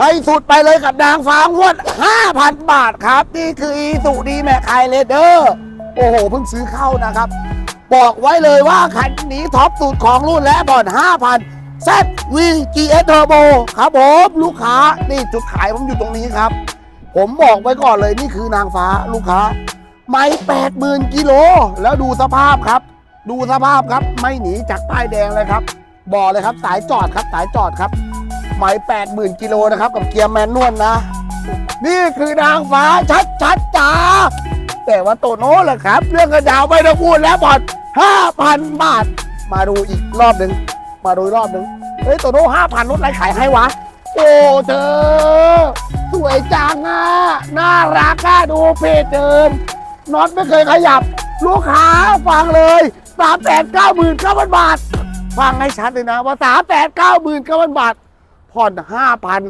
ให้สุดไปเลยกับนางฟ้างวด 5,000 บาทครับ นี่คืออีสุดีแม็กไฮเลเดอร์โอ้โห เพิ่งซื้อเข้านะครับ บอกไว้เลยว่าคันนี้ท็อปสุดของรุ่นและบอล5,000 ZV GS Turbo ครับผมลูกค้า นี่จุดขายผมอยู่ตรงนี้ครับ ผมบอกไว้ก่อนเลยนี่คือนางฟ้าลูกค้า ไม่แปดหมื่นกิโล แล้วดูสภาพครับ ดูสภาพครับไม่หนีจากป้ายแดงเลยครับบอกเลยครับสายจอดครับสายจอดครับ ไม่แปดหมื่นกิโลนะครับ กับเกียร์แมนนวลนะ นี่คือนางฟ้าชัดชัดๆจ๋าแต่ว่าโตโน่แหละครับ เรื่องกระดาวไม่ต้องพูดแล้วบอดห้าพันบาท มาดูอีกรอบหนึ่งมาดูรอบหนึ่งเฮ้ยโตโน่ห้าพันลดอะไรขายให้วะ โอ้เธอ สวยจังอะน่ารักอะดูเพจเดิมน็อตไม่เคยขยับ ลูกค้าฟังเลยสามแสนเก้าหมื่นเก้าพันบาทฟังให้ชัดเลยนะว่าสามแสนเก้าหมื่นเก้าพันบาท ผ่อนห้าพัน